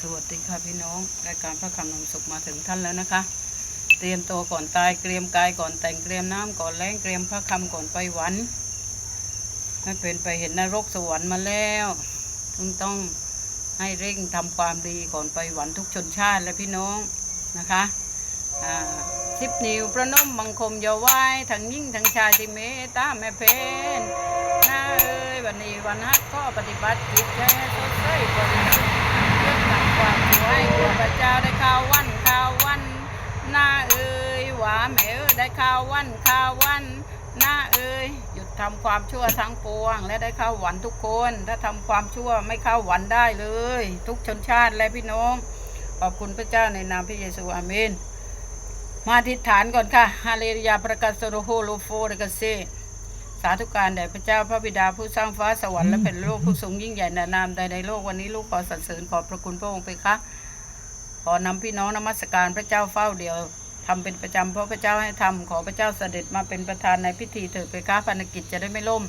สวัสดีค่ะพี่น้องรายการพระคำนำสุขมาถึงท่านแล้วนะคะ เตรียมตัวก่อนตายเตรียมกายก่อนแต่งเตรียมน้ำก่อนแล้งเตรียมพระคำก่อนไปหวันไม่เป็นไปเห็นนรกสวรรค์มาแล้วจึงต้องให้เร่งทำความดีก่อนไปหวันทุกชนชาติและพี่น้องนะคะสิบนิ้วประนมบังคมอยาไหวทั้งยิ่งทั้งชายที่เมตตาแม่เพนน้าเอ้ยวันนี้วันฮักก็ปฏิบัติจิตใจให้สดใสบริสุทธิ์เรื่องทำความช่วยข้าพเจ้าได้ข่าววันข่าววันหน้าเอ่ยหวาแม่เอ้ยได้ข่าววันข่าววันหน้าเอ่ยหยุดทำความชั่วทั้งปวง และได้เข้าหวันทุกคน ถ้าทำความชั่วไม่เข้าหวันได้เลย ทุกชนชาติและพี่น้องขอบคุณพระเจ้าในนามพระเยซูอาเมนมาอธิษฐานก่อนค่ะฮาเลลูยาประกาศโซโลโฮโลโฟเดกเซสาธุการแด่พระเจ้าพระบิดาผู้สร้างฟ้าสวรรค์และแผ่นโลกผู้ทรงยิ่งใหญ่ในนามใดในโลกวันนี้ลูกขอสรรเสริญขอบพระคุณพระองค์ไปค่ะ ขอนำพี่น้องนมัสการพระเจ้าเฝ้าเดียวทำเป็นประจำเพราะพระเจ้าให้ทำขอพระเจ้าเสด็จมาเป็นประธานในพิธีเถิดไปคะพันกิจจะได้ไม่ล่ม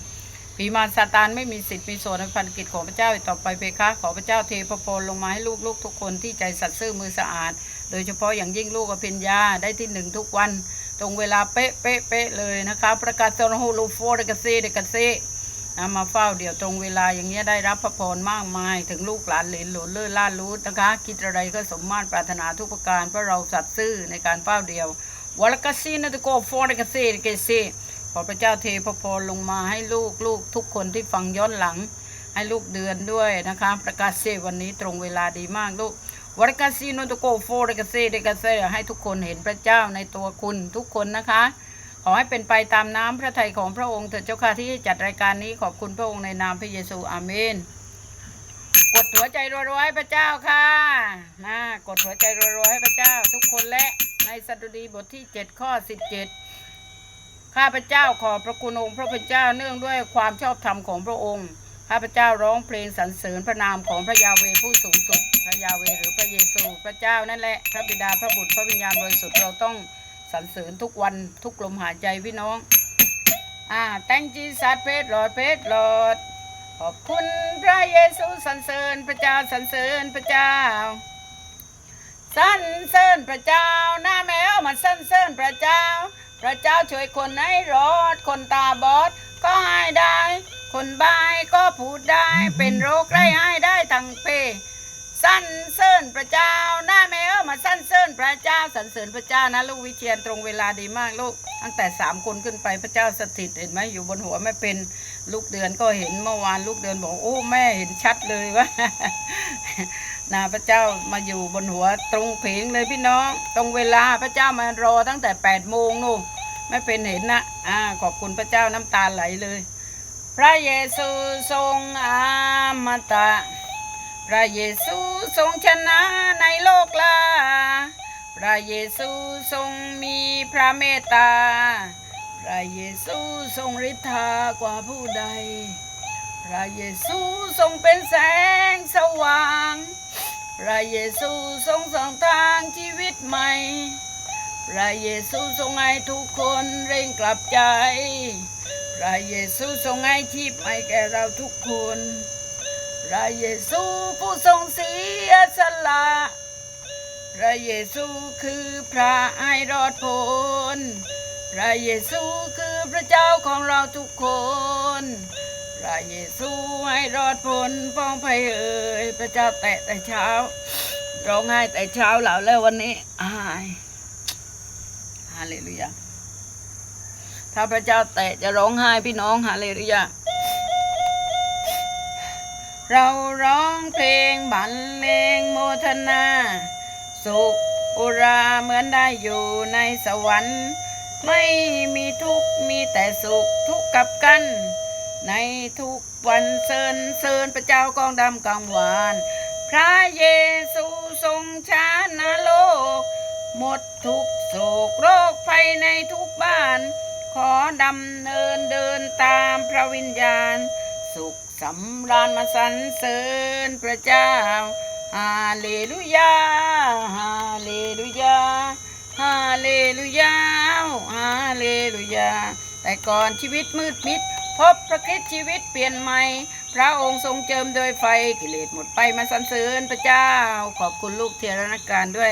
ผีมารซาตานไม่มีสิทธิ์มีส่วนในพันกิจของพระเจ้าอีกต่อไปเพคะขอพระเจ้าเทพระพรลงมาให้ลูกๆทุกคนที่ใจสัตย์ซื่อมือสะอาด โดยเฉพาะอย่างยิ่งลูกอภิญญาได้ที่หนึ่งทุกวัน ตรงเวลาเป๊ะเป๊ะเป๊ะเลยนะคะประกาศโซนฮูลูโฟเดกาเซเดกาเซ นะมาเฝ้าเดี๋ยวตรงเวลาอย่างเงี้ยได้รับพระพรมากมาย ถึงลูกหลานเหลนหลนเลื่อล่ารู้นะคะ คิดอะไรก็สมมาตรปรารถนาทุกประการเพราะเราสัตย์ซื่อในการเฝ้าเดียววัลกซีนะตุโกโฟเดกาเซเดกาเซขอพระเจ้าเทพระพรลงมาให้ลูกลูกทุกคนที่ฟังย้อนหลัง ให้ลูกเดือนด้วยนะคะ ประกาศเซวันนี้ตรงเวลาดีมากลูกวรกซีนโตโกโฟเรกาเซเดกาเซให้ทุกคนเห็นพระเจ้าในตัวคุณทุกคนนะคะ ขอให้เป็นไปตามน้ำพระทัยของพระองค์เถิดเจ้าค่ะที่จัดรายการนี้ขอบคุณพระองค์ในนามพระเยซูอาเมนกดหัวใจรัวๆให้พระเจ้าค่ะนะกดหัวใจรัวๆให้พระเจ้า ทุกคนและในสดุดีบทที่ 7 ข้อ 17 ข้าพเจ้าขอบพระคุณองค์พระผู้เป็นเจ้าเนื่องด้วยความชอบธรรมของพระองค์ ข้าพเจ้าร้องเพลงสรรเสริญพระนามของพระยาเวผู้สูงสุด พระยาเวหรือพระเยซู พระเจ้านั่นแหละ พระบิดาพระบุตรพระวิญญาณบริสุทธิ์เราต้อง สรรเสริญทุกวันทุกลมหายใจพี่น้อง อ่า thank Jesus เพชรหลอดเพชรหลอด ขอบคุณพระเยซูสรรเสริญพระเจ้าสรรเสริญพระเจ้าสรรเสริญพระเจ้าหน้าแมวมาสรรเสริญพระเจ้า พระเจ้าช่วยคนให้รอดคนตาบอดก็หายได้ คนบายก็พูดได้เป็นโรคไร้หายได้ทั้งเป สรรเสริญพระเจ้าหน้าแมวมาสรรเสริญพระเจ้าสรรเสริญพระเจ้านะลูกวิเชียนตรงเวลาดีมากลูกตั้งแต่สามคนขึ้นไปพระเจ้าสถิตเห็นไหมอยู่บนหัวไม่เป็นลูกเดือนก็เห็นเมื่อวานลูกเดือนบอกโอ้แม่เห็นชัดเลยว่านะพระเจ้ามาอยู่บนหัวตรงเพงเลยพี่น้อง ตรงเวลาพระเจ้ามารอตั้งแต่แปดโมงนู่นไม่เป็นเห็นนะอ่าขอบคุณพระเจ้าน้ำตาไหลเลย พระเยซูทรงอมตะ พระเยซูทรงชนะในโลกลา พระเยซูทรงมีพระเมตตา พระเยซูทรงฤทธากว่าผู้ใด พระเยซูทรงเป็นแสงสว่าง พระเยซูทรงส่องทางชีวิตใหม่ พระเยซูทรงให้ทุกคนเร่งกลับใจ พระเยซูทรงให้ชีพใหม่แก่เราทุกคน พระเยซูผู้ทรงเสียสละ พระเยซูคือพระให้รอดพ้น พระเยซูคือพระเจ้าของเราทุกคน พระเยซูให้รอดพ้นป้องภัยเอ่ยพระเจ้าแตะแต่เช้าร้องไห้แต่เช้าแล้วแล้ววันนี้อายฮาเลลูยาถ้าพระเจ้าแตะจะร้องไห้พี่น้องฮาเลลูยา เราร้องเพลงบรรเลงโมทนา สุขอุราเหมือนได้อยู่ในสวรรค์ ไม่มีทุกข์มีแต่สุขทุกข์กับกัน ในทุกวันเซินเซินพระเจ้ากองดำกลางวาน พระเยซูทรงชนะโลก หมดทุกโศกโรคภัยในทุกบ้าน ขอดำเนินเดินตามพระวิญญาณ สำราญมาสรรเสริญพระเจ้าฮาเลลูยาฮาเลลูยาฮาเลลูยาฮาเลลูยา แต่ก่อนชีวิตมืดมิด พบพระคริสต์ชีวิตเปลี่ยนใหม่ พระองค์ทรงเจิมโดยไฟกิเลสหมดไปมาสรรเสริญพระเจ้า ขอบคุณลูกเทรนการด้วย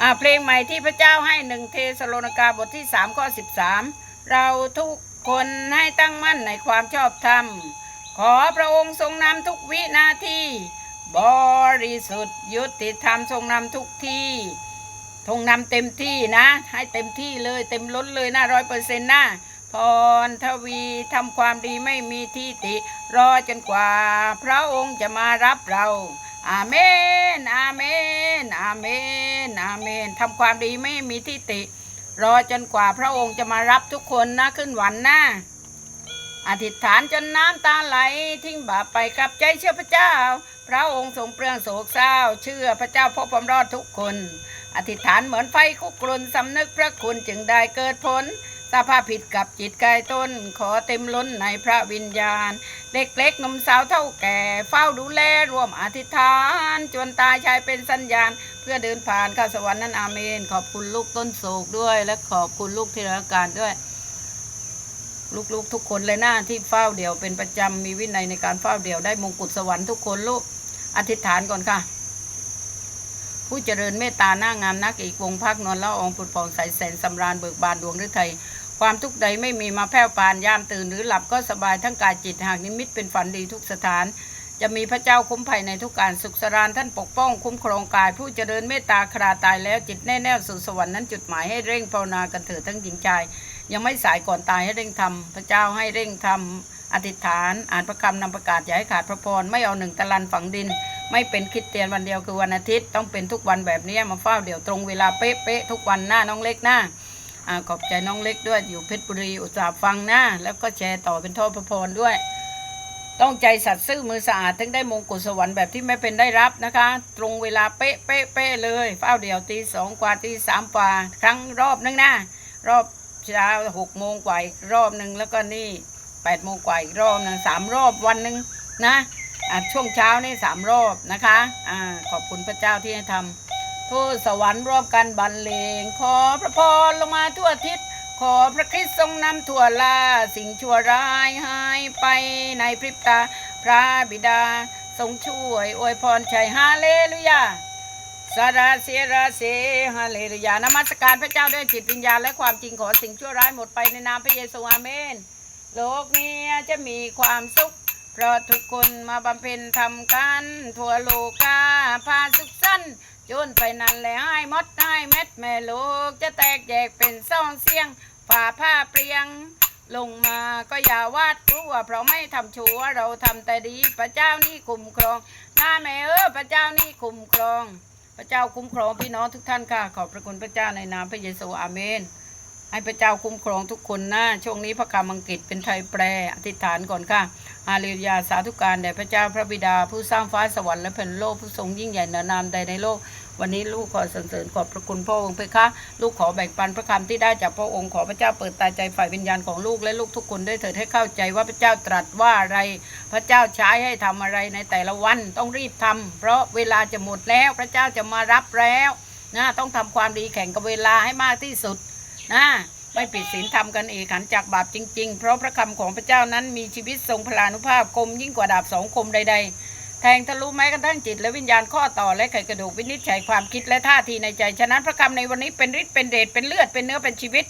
อ่าเพลงใหม่ที่พระเจ้าให้หนึ่งเทสโลนกาบทที่สามข้อสิบสามเราทุกคนให้ตั้งมั่นในความชอบธรรม ขอพระองค์ทรงนำทุกวินาที บริสุทธิ์ยุติธรรมทรงนำทุกที่ทรงนำเต็มที่นะ ให้เต็มที่เลยเต็มล้นเลยนะร้อยเปอร์เซ็นต์นะพรทวีทำความดีไม่มีที่ติ รอจนกว่า พระองค์จะมารับเรา อาเมน อาเมน อาเมน อาเมนทำความดีไม่มีที่ติ รอจนกว่าพระองค์จะมารับทุกคนนะขึ้นวันหน้า อธิษฐานจนน้ำตาไหลทิ้งบาปไปกลับใจเชื่อพระเจ้า พระองค์ทรงเปลืองโศกเศร้า เชื่อพระเจ้าพบความรอดทุกคน อธิษฐานเหมือนไฟคุกรุนสำนึกพระคุณจึงได้เกิดผลสภาพผิดกับจิตกายต้น ขอเต็มล้นในพระวิญญาณ เด็กเล็กหนุ่มสาวเท่าแก่ เฝ้าดูแลร่วมอธิษฐานจนตายชายเป็นสัญญาณ เพื่อเดินผ่านข้าสวรรค์นั้นอาเมน ขอบคุณลูกต้นโศกด้วย และขอบคุณลูกที่รักการด้วย ลูกๆทุกคนเลยนะที่เฝ้าเดี่ยวเป็นประจำมีวินัยในการเฝ้าเดี่ยวได้มงกุฎสวรรค์ทุกคนลูกอธิษฐานก่อนค่ะ ผู้เจริญเมตตาหน้างามนักอีกวงพักนวลละอองปุดผ่องใสแสนสำราญเบิกบานดวงฤทัยความทุกข์ใดไม่มีมาแผ่วปานยามตื่นหรือหลับก็สบายทั้งกายจิตหากนิมิตเป็นฝันดีทุกสถาน จะมีพระเจ้าคุ้มภัยในทุกการสุขสรานท่านปกป้องคุ้มครองกาย ผู้เจริญเมตตาคราตายแล้วจิตแน่แน่สู่สวรรค์นั้นจุดหมายให้เร่งภาวนากันเถิดทั้งหญิงชาย ยังไม่สายก่อนตายให้เร่งทำพระเจ้าให้เร่งทำอธิษฐาน อ่านพระคำนำประกาศอย่าให้ขาดพระพรไม่เอาหนึ่งตะลันฝังดิน ไม่เป็นคิดเตียนวันเดียวคือวันอาทิตย์ต้องเป็นทุกวันแบบนี้มาเฝ้าเดี๋ยวตรงเวลาเป๊ะๆทุกวันหน้าน้องเล็กหน้าอขอบใจน้องเล็กด้วยอยู่เพชรบุรีอุตส่าห์ฟังหน้าแล้วก็แชร์ต่อเป็นท่อพระพรด้วย ต้องใจสัตย์ซื่อมือสะอาดถึงได้มงกุฎสวรรค์แบบที่ไม่เป็นได้รับนะคะ ตรงเวลาเป๊ะเป๊ะเป๊ะเลยเฝ้าเดี๋ยวตีสองกว่าตีสามกว่า ครั้งรอบนึงนะรอบ เช้าหกโมงกว่าอีกรอบหนึ่งแล้วก็นี่แปดโมงกว่าอีกรอบหนึ่งสามรอบวันหนึ่งนะช่วงเช้านี่สามรอบนะคะอ่าขอบคุณพระเจ้าที่ให้ทำทูตสวรรค์ร่วมกันบรรเลง ขอพระพรลงมาทั่วทิศขอพระคริสต์ทรงนำทั่วลาสิ่งชั่วร้ายหายไปในพริบตา พระบิดาทรงช่วยอวยพรชัยฮาเลลูยา สราเสราเสฮาเลลูยานมัสการพระเจ้าด้วยจิตวิญญาณและความจริงขอสิ่งชั่วร้ายหมดไปในนามพระเยซูอาเมน โลกนี้จะมีความสุข เพราะทุกคนมาบำเพ็ญทำกัน ทั่วโลกาพาสุขสันจนไปนั่นแหละให้มดให้เม็ดแม่โลก จะแตกแยกเป็นซ่องเสียงฝ่าผ้าเปรียง ลงมาก็อย่าวาดกลัวเพราะไม่ทำชั่วเราทำแต่ดี พระเจ้านี่คุ้มครองหน้าแม่เออพระเจ้านี่คุ้มครอง พระเจ้าคุ้มครองพี่น้องทุกท่านค่ะ ขอบพระคุณพระเจ้าในนามพระเยซูอาเมน ให้พระเจ้าคุ้มครองทุกคนนะช่วงนี้พระคำอังกฤษเป็นไทยแปลอธิษฐานก่อนค่ะฮาเลลูยาสาธุการแด่พระเจ้าพระบิดา ผู้สร้างฟ้าสวรรค์และแผ่นโลกผู้ทรงยิ่งใหญ่เหนือนามใดในโลกวันนี้ลูกขอสรรเสริญขอบพระคุณพระองค์เพคะ ลูกขอแบ่งปันพระคำที่ได้จากพระองค์ขอพระเจ้าเปิดตาใจฝ่ายวิญญาณของลูกและลูกทุกคนได้เถิดให้เข้าใจว่าพระเจ้าตรัสว่าอะไร พระเจ้าใช้ให้ทำอะไรในแต่ละวันต้องรีบทำเพราะเวลาจะหมดแล้วพระเจ้าจะมารับแล้วนะต้องทำความดีแข่งกับเวลาให้มากที่สุดนะไม่ปิดศีลทำกันเอกขันจากบาปจริง ๆ เพราะพระคำของพระเจ้านั้นมีชีวิตทรงพลานุภาพคมยิ่งกว่าดาบสองคมใด ๆ แทงทะลุแม้กระทั่งจิตและวิญญาณข้อต่อและไขกระดูกวินิจฉัยความคิดและท่าทีในใจ ฉะนั้นพระคำในวันนี้เป็นฤทธิ์เป็นเดชเป็นเลือดเป็นเนื้อเป็นชีวิต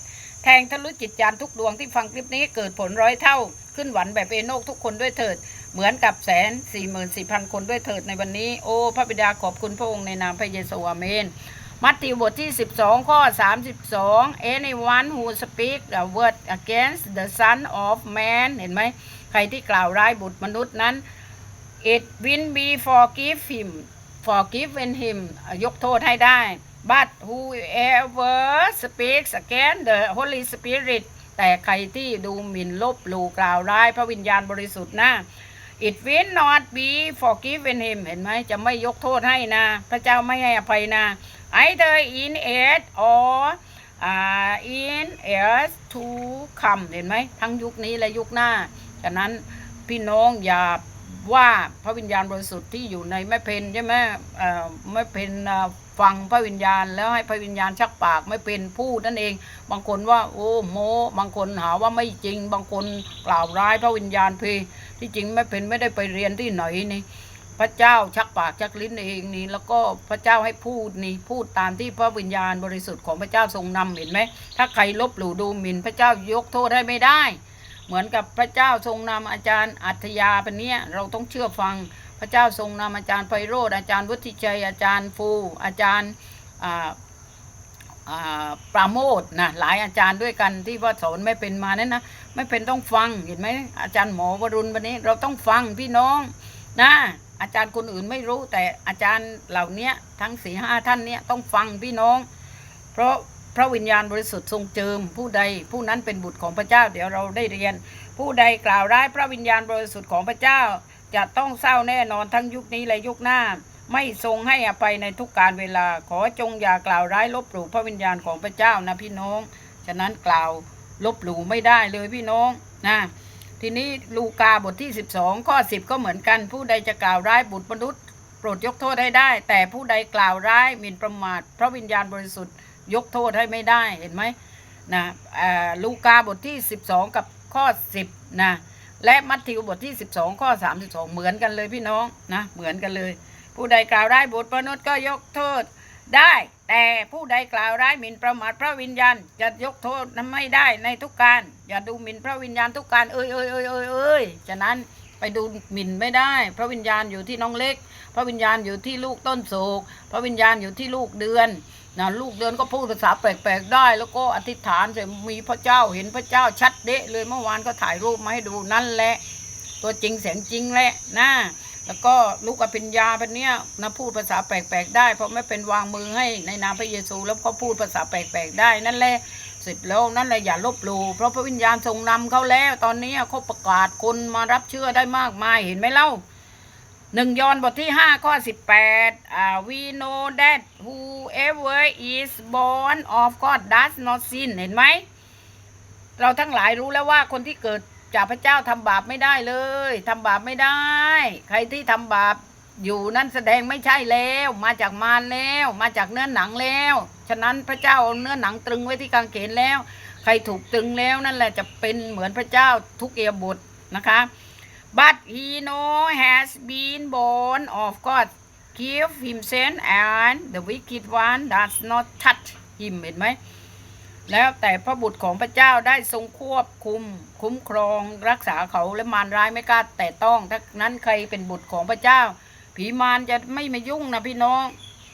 งทะลุจิตจานทุกดวงที่ฟังคลิปนี้เกิดผลร้อยเท่า ขึ้นหวันแบบเอโนกทุกคนด้วยเถิด เหมือนกับแสนสี่หมื่นสี่พันคนด้วยเถิดในวันนี้ โอ้ พระบิดาขอบคุณพระองค์ในนามพระเยซูอาเมนมัทธิวบทที่ 12 ข้อ 32 anyone who speak a word against the son of man เห็นไหม ใครที่กล่าวร้ายบุตรมนุษย์นั้น it will be forgive him forgiven him ยกโทษให้ได้ but whoever speaks against the Holy Spirit แต่ใครที่ดูหมิ่นลบหลู่กล่าวร้ายพระวิญญาณบริสุทธิ์นะ it will not be forgiven him เห็นไหมจะไม่ยกโทษให้นะ พระเจ้าไม่ให้อภัยนะ either in age or uh, in years to come เห็นไหมทั้งยุคนี้และยุคหน้าฉะนั้นพี่น้องอย่าว่าพระวิญญาณบริสุทธิ์ที่อยู่ในแม่เพนใช่ไหมเอ่อแม่เพนอ่อ ฟังพระวิญญาณ แล้วให้พระวิญญาณชักปากไม่เป็นพูดนั่นเอง บางคนว่าโอ้โมบางคนหาว่าไม่จริง บางคนกล่าวร้ายพระวิญญาณเพที่จริงแม่เพนไม่ได้ไปเรียนที่ไหนนี่พระเจ้าชักปากชักลิ้นเองนี่แล้วก็พระเจ้าให้พูดนี่พูดตามที่พระวิญญาณบริสุทธิ์ของพระเจ้าทรงนำเห็นไหมถ้าใครลบหลู่ดูหมิ่นพระเจ้ายกโทษให้ไม่ได้ เหมือนกับพระเจ้าทรงนำอาจารย์อัธยาเป็นเนี้ยเราต้องเชื่อฟัง พระเจ้าทรงนำอาจารย์ไพโรธอาจารย์วุฒิชัยอาจารย์ฟู อาจารย์ปราโมทนะหลายอาจารย์ด้วยกันที่ว่าสอนไม่เป็นมานั้นนะไม่เป็นต้องฟังเห็นไหมอาจารย์หมอวรุณวันนี้เราต้องฟังพี่น้องนะอาจารย์คนอื่นไม่รู้แต่อาจารย์เหล่านี้ทั้งสี่ห้าท่านเนี้ยต้องฟังพี่น้อง เพราะพระวิญญาณบริสุทธิ์ทรงเจิมผู้ใดผู้นั้นเป็นบุตรของพระเจ้า เดี๋ยวเราได้เรียน ผู้ใดกล่าวร้ายพระวิญญาณบริสุทธิ์ของพระเจ้า จะต้องเศร้าแน่นอนทั้งยุคนี้และยุคหน้า ไม่ทรงให้อภัยในทุกการเวลา ขอจงอย่ากล่าวร้ายลบหลู่พระวิญญาณของพระเจ้านะพี่น้อง ฉะนั้นกล่าวลบหลู่ไม่ได้เลยพี่น้องนะทีนี้ลูกาบทที่ 12 ข้อ 10 ก็เหมือนกัน ผู้ใดจะกล่าวร้ายบุตรมนุษย์โปรดยกโทษให้ได้ แต่ผู้ใดกล่าวร้ายหมิ่นประมาทพระวิญญาณบริสุทธิ์ ยกโทษให้ไม่ได้เห็นไหมนะลูกาบทที่ 12 กับข้อ 10นะ และมัทธิวบทที่ 12 ข้อ 32 เหมือนกันเลยพี่น้องนะเหมือนกันเลย ผู้ใดกล่าวร้ายบุตรมนุษก็ยกโทษได้ แต่ผู้ใดกล่าวร้ายหมิ่นประมาทพระวิญญาณจะยกโทษนั้นไม่ได้ในทุกการ อย่าดูหมิ่นพระวิญญาณทุกการเอ้ยเอ้ยเอ้ยเอ้ยเอ้ยฉะนั้นไปดูหมิ่นไม่ได้ พระวิญญาณอยู่ที่น้องเล็ก พระวิญญาณอยู่ที่ลูกต้นโศก พระวิญญาณอยู่ที่ลูกเดือน นะลูกเดือนก็พูดภาษาแปลกๆได้ แล้วก็อธิษฐานจมีพระเจ้าเห็นพระเจ้าชัดเดะเลยเมื่อวานก็ถ่ายรูปมาให้ดูนั่นแหละ ตัวจริงเสียงจริงแหละนะแล้วก็ลูกอภิญญาเป็นเนี้ยนะพูดภาษาแปลกๆได้ เพราะไม่เป็นวางมือให้ในนามพระเยซูแล้วก็พูดภาษาแปลกๆได้นั่นแหละเสร็จแล้วนั่นแหละอย่าลบหลู่เพราะพระวิญญาณทรงนำเขาแล้ว ตอนนี้เขาประกาศคนมารับเชื่อได้มากมายเห็นไหมเล่า หนึ่งยอนบทที่ห้าข้อสิบแปดอ่า we know that whoever is born of God does not sin เห็นไหม เราทั้งหลายรู้แล้วว่าคนที่เกิดจากพระเจ้าทำบาปไม่ได้เลยทำบาปไม่ได้ ใครที่ทำบาปอยู่นั่นแสดงไม่ใช่แล้ว มาจากมารแล้ว มาจากเนื้อหนังแล้ว ฉะนั้นพระเจ้าเอาเนื้อหนังตรึงไว้ที่กางเขนแล้ว ใครถูกตรึงแล้วนั่นแหละจะเป็นเหมือนพระเจ้าทุกเอียบทนะคะ but he know has been born of God give him sin and the wicked one does not touch him เห็นไหม แล้วแต่พระบุตรของพระเจ้าได้ทรงควบคุมคุ้มครองรักษาเขาและมารร้ายไม่กล้าแต่ต้องถ้านั้นใครเป็นบุตรของพระเจ้า ผีมารจะไม่มายุ่งนะพี่น้อง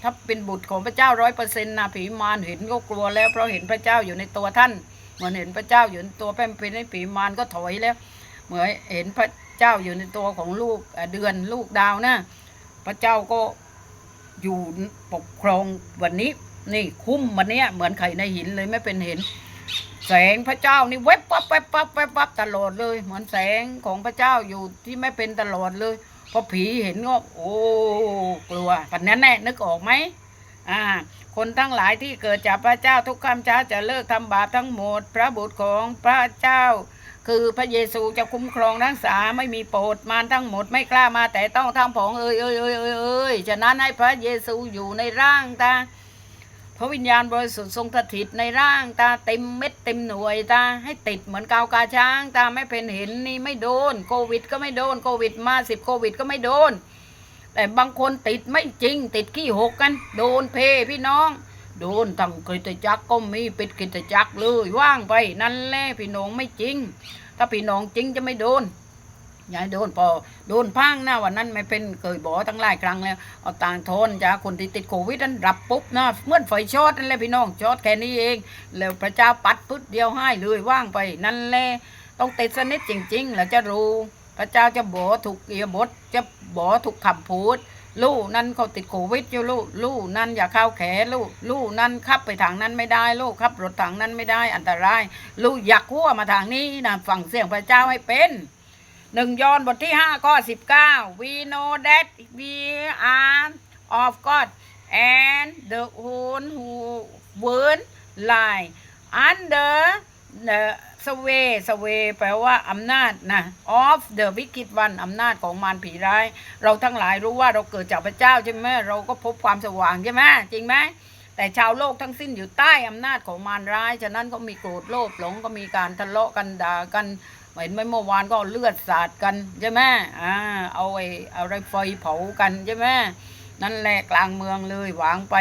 ถ้าเป็นบุตรของพระเจ้าร้อยเปอร์เซ็นต์นะผีมารเห็นก็กลัวแล้วเพราะเห็นพระเจ้าอยู่ในตัวท่านเหมือนเห็นพระเจ้าอยู่ในตัวแป้มเป็นให้ผีมารก็ถอยแล้ว เหมือนเห็นพระ เจ้าอยู่ในตัวของลูกเดือนลูกดาวนะ พระเจ้าก็อยู่ปกครองวันนี้ นี่คุ้มวันเนี้ยเหมือนไข่ในหินเลยไม่เป็นเห็น แสงพระเจ้านี่เว็บปั๊บแวบปั๊บแวบปั๊บตลอดเลย เหมือนแสงของพระเจ้าอยู่ที่ไม่เป็นตลอดเลยพอผีเห็นก็โอ้กลัวปันนั้นแน่นึกออกไหมอ่าคนทั้งหลายที่เกิดจากพระเจ้าทุกคำช้าจะเลิกทำบาปทั้งหมด พระบุตรของพระเจ้า คือพระเยซูจะคุ้มครองรักษาไม่มีโปรดมารทั้งหมดไม่กล้ามาแต่ต้องทำผองเอ้ยเอ้ยเอ้ยเอ้ยเอ้ยฉะนั้นให้พระเยซูอยู่ในร่างตาพระวิญญาณบริสุทธิ์ทรงสถิตในร่างตาเต็มเม็ดเต็มหน่วยตาให้ติดเหมือนกาวกาช้างตาไม่เป็นเห็นนี่ไม่โดนโควิด ก็ไม่โดนโควิดมาสิบโควิดก็ไม่โดน แต่บางคนติดไม่จริงติดขี้หกกัน โดนเพพี่น้อง โดนตั้งกิจจักรก็มีปิดกิจจักรเลยว่างไปนั่นแหละพี่น้องไม่จริง ถ้าพี่น้องจริงจะไม่โดนอย่าให้โดนพอโดนพังนะวันนั้นไม่เป็นเคยบอกตั้งหลายครั้งแล้วเอาต่างทนจ้าคนที่ติดโควิดนั้นรับปุ๊บนะเมื่อนไฟช็อตนั่นแหละพี่น้องช็อตแค่นี้เอง แล้วพระเจ้าปัดปึ๊ดเดียวให้เลยว่างไปนั่นแหละต้องติดสนิทจริง ๆ แล้วจะรู้ พระเจ้าจะบอกถูกเอียบทจะบอกถูกคำพูด ลู่นั่นเขาติดโควิดอยู่ลู่ลู่นั่นอย่าเข้าแขนลู่ลู่นั่นขับไปทางนั้นไม่ได้ลู่ขับรถทางนั้นไม่ได้อันตราย ลู่อยากหัวมาทางนี้นะฟังเสียงพระเจ้าให้เป็นหนึ่งยอนบทที่ห้าข้อสิบเก้า we know that we are of God and the one who word lie under the สเวสเวแปลว่าอำนาจนะ of the wicked one อำนาจของมารผีร้าย เราทั้งหลายรู้ว่าเราเกิดจากพระเจ้าใช่ไหมเราก็พบความสว่างใช่ไหมจริงไหมแต่ชาวโลกทั้งสิ้นอยู่ใต้อำนาจของมารร้าย ฉะนั้นก็มีโกรธโลภหลงก็มีการทะเลาะกันด่ากันเห็นไหมเมื่อวานก็เลือดสาดกันใช่ไหมอ่าเอาไอ้อะไรไฟเผากันใช่ไหมนั่นแหละกลางเมืองเลยหวางไป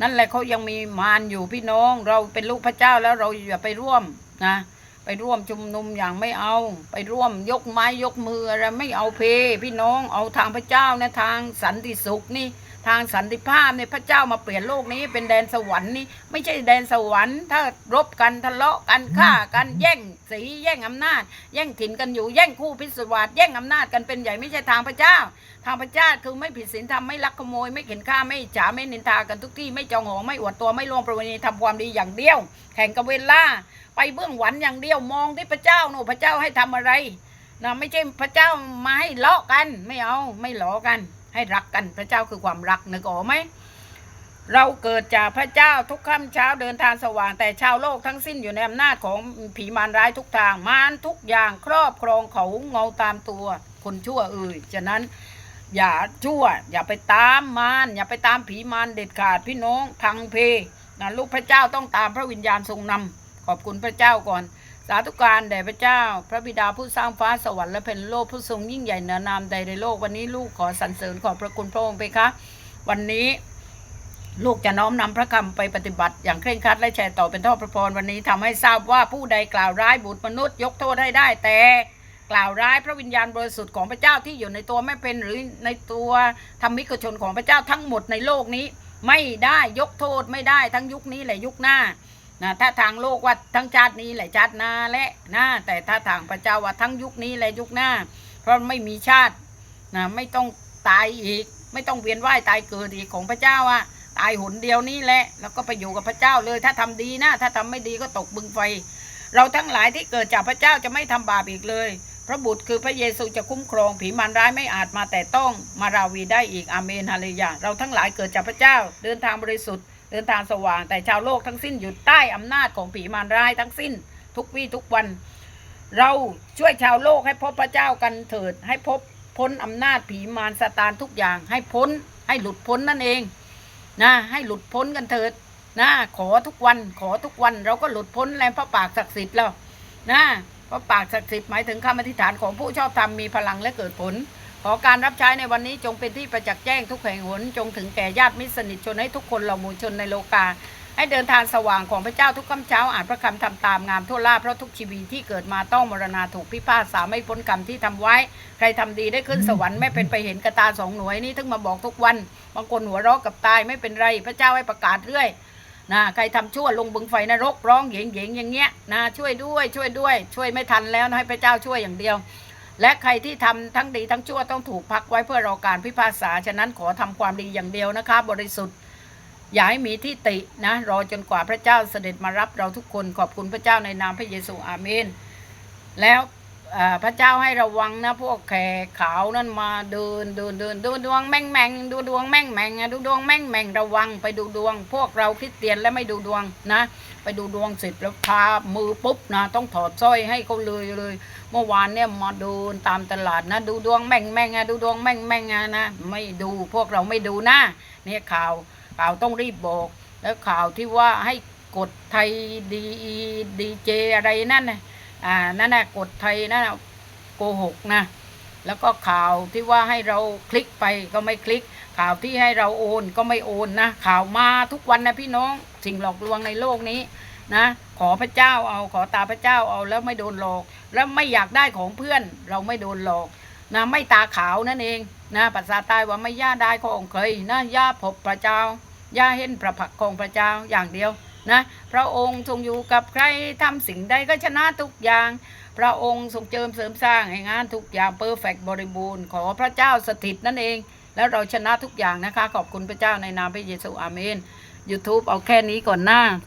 นั่นแหละเขายังมีมารอยู่พี่น้อง เราเป็นลูกพระเจ้าแล้วเราอย่าไปร่วมนะ ไปร่วมชุมนุมอย่างไม่เอา ไปร่วมยกไม้ยกมืออะไรไม่เอาเพ พี่น้องเอาทางพระเจ้านะทางสันติสุขนี่ทางสันติภาพเนี่ยพระเจ้ามาเปลี่ยนโลกนี้เป็นแดนสวรรค์นี่ไม่ใช่แดนสวรรค์ ถ้ารบกันทะเลาะกันฆ่ากันแย่งสีแย่งอำนาจ แย่งถิ่นกันอยู่แย่งคู่พิศวาสแย่งอำนาจกันเป็นใหญ่ไม่ใช่ทางพระเจ้า ทางพระเจ้าคือไม่ผิดศีลธรรมไม่ลักขโมย ไม่เข็นฆ่าไม่ฉาไม่นินทากันทุกที่ไม่จองหองไม่อวดตัวไม่ล่วงประเวณีทำความดีอย่างเดียว แข่งกับเวลา ไปเบื้องหวันอย่างเดียวมองที่พระเจ้าโน่พระเจ้าให้ทำอะไรนะไม่ใช่พระเจ้ามาให้เลาะกัน ไม่เอาไม่หลอกัน ให้รักกันพระเจ้าคือความรักนึกออกไหมเราเกิดจากพระเจ้าทุกค่ำเช้าเดินทางสว่าง แต่ชาวโลกทั้งสิ้นอยู่ในอำนาจของผีมารร้ายทุกทาง มารทุกอย่างครอบครองเขาเงาตามตัวคนชั่วเอ่ยฉะนั้นอย่าชั่ว อย่าไปตามมารอย่าไปตามผีมารเด็ดขาดพี่น้องพังเพนะลูกพระเจ้าต้องตามพระวิญญาณทรงนำ ขอบคุณพระเจ้าก่อน สาธุการแด่พระเจ้า พระบิดาผู้สร้างฟ้าสวรรค์และแผ่นโลกผู้ทรงยิ่งใหญ่เหนือนามใดในโลกวันนี้ลูกขอสรรเสริญขอบพระคุณพระองค์ไปคะ วันนี้ลูกจะน้อมนำพระคำไปปฏิบัติอย่างเคร่งครัดและแชร์ต่อเป็นท่อพระพรวันนี้ทำให้ทราบว่าผู้ใดกล่าวร้ายบุตรมนุษย์ยกโทษให้ได้แต่กล่าวร้ายพระวิญญาณบริสุทธิ์ของพระเจ้าที่อยู่ในตัวไม่เป็นหรือในตัวธรรมิกชนของพระเจ้าทั้งหมดในโลกนี้ ไม่ได้ยกโทษไม่ได้ทั้งยุคนี้และยุคหน้า นะถ้าทางโลกว่าทั้งชาตินี้แหละชาติหน้าและหน้าแต่ถ้าทางพระเจ้าว่าทั้งยุคนี้และยุคหน้า เพราะไม่มีชาตินะไม่ต้องตายอีก ไม่ต้องเวียนว่ายตายเกิดอีกของพระเจ้าอะตายหนเดียวนี้แหละแล้วก็ไปอยู่กับพระเจ้าเลย ถ้าทำดีนะ ถ้าทำไม่ดีก็ตกบึงไฟ เราทั้งหลายที่เกิดจากพระเจ้าจะไม่ทำบาปอีกเลย พระบุตรคือพระเยซูจะคุ้มครอง ผีมารร้ายไม่อาจมาแต่ต้องมาราวีได้อีกอาเมนฮาเลลูยาเราทั้งหลายเกิดจากพระเจ้าเดินทางบริสุทธิ์ เดินทางสว่าง แต่ชาวโลกทั้งสิ้นอยู่ใต้อำนาจของผีมารร้ายทั้งสิ้น ทุกวี่ทุกวัน เราช่วยชาวโลกให้พบพระเจ้ากันเถิด ให้พบพ้นอำนาจผีมารซาตานทุกอย่างให้พ้นให้หลุดพ้นนั่นเองนะให้หลุดพ้นกันเถิดนะขอทุกวันขอทุกวันเราก็หลุดพ้นแรงพระปากศักดิ์สิทธิ์แล้วนะพระปากศักดิ์สิทธิ์หมายถึงคำอธิษฐานของผู้ชอบธรรมมีพลังและเกิดผล ขอการรับใช้ในวันนี้จงเป็นที่ประจักษ์แจ้งทุกแห่งหน จงถึงแก่ญาติมิตรสนิทชนให้ทุกคนเหล่ามู่ชนในโลกา ให้เดินทางสว่างของพระเจ้าทุกค่ำเช้าอ่านพระคำทำตามงามทั่วล่าเพราะทุกชีวิตที่เกิดมาต้องมรณาถูกพิพากษาไม่พ้นกรรมที่ทำไว้ ใครทำดีได้ขึ้นสวรรค์ไม่เป็นไปเห็นกระตาสองหน่วยนี่ถึงมาบอกทุกวันบางคนหัวเราะกับตายไม่เป็นไรพระเจ้าให้ประกาศเรื่อยนะใครทำชั่วลงบึงไฟนรกร้องเหยงเหยงอย่างเงี้ยนะช่วยด้วยช่วยด้วย ช่วยไม่ทันแล้วนะให้พระเจ้าช่วยอย่างเดียว และใครที่ทำทั้งดีทั้งชั่วต้องถูกพักไว้เพื่อรอการพิพากษา ฉะนั้นขอทำความดีอย่างเดียวนะคะ บริสุทธิ์ อย่าให้มีที่ตินะ รอจนกว่าพระเจ้าเสด็จมารับเราทุกคนขอบคุณพระเจ้าในนามพระเยซูอาเมน แล้ว พระเจ้าให้ระวังนะพวกแขกขาวนั่นมาเดินเดินเดินดูดวงแม่งแม่งดูดวงแม่งแม่งดูดวงแม่งแม่งระวังไปดูดวง พวกเราคริสเตียนและไม่ดูดวงนะ ไปดูดวงเสร็จแล้วพามือปุ๊บนะต้องถอดสร้อยให้เขาเลยเลย เมื่อวานเนี่ยมาเดินตามตลาดนะ ดูดวงแม่งแม่งดูดวงแม่งแม่งนะไม่ดูพวกเราไม่ดูนะเนี่ยข่าวข่าวต้องรีบบอก แล้วข่าวที่ว่าให้กดไทยดีดีเจอะไรนั่นนะ อ่านั่นน่ะกดไทยนั่นนะโกหกนะแล้วก็ข่าวที่ว่าให้เราคลิกไปก็ไม่คลิก ข่าวที่ให้เราโอนก็ไม่โอนนะข่าวมาทุกวันนะพี่น้องสิ่งหลอกลวงในโลกนี้นะขอพระเจ้าเอาขอตาพระเจ้าเอาแล้วไม่โดนหลอก แล้วไม่อยากได้ของเพื่อนเราไม่โดนหลอกนะไม่ตาขาวนั่นเองนะภาษาใต้ว่าไม่ย่าได้ของเคยนะย่าพบพระเจ้าย่าเห็นพระพักของพระเจ้าอย่างเดียว นะพระองค์ทรงอยู่กับใครทำสิ่งใดก็ชนะทุกอย่าง พระองค์ทรงเจิมเสริมสร้างให้งานทุกอย่างเพอร์เฟกบริบูรณ์ขอพระเจ้าสถิตนั่นเอง แล้วเราชนะทุกอย่างนะคะ ขอบคุณพระเจ้าในนามพระเยซูอาเมน YouTube เอาแค่นี้ก่อนหน้า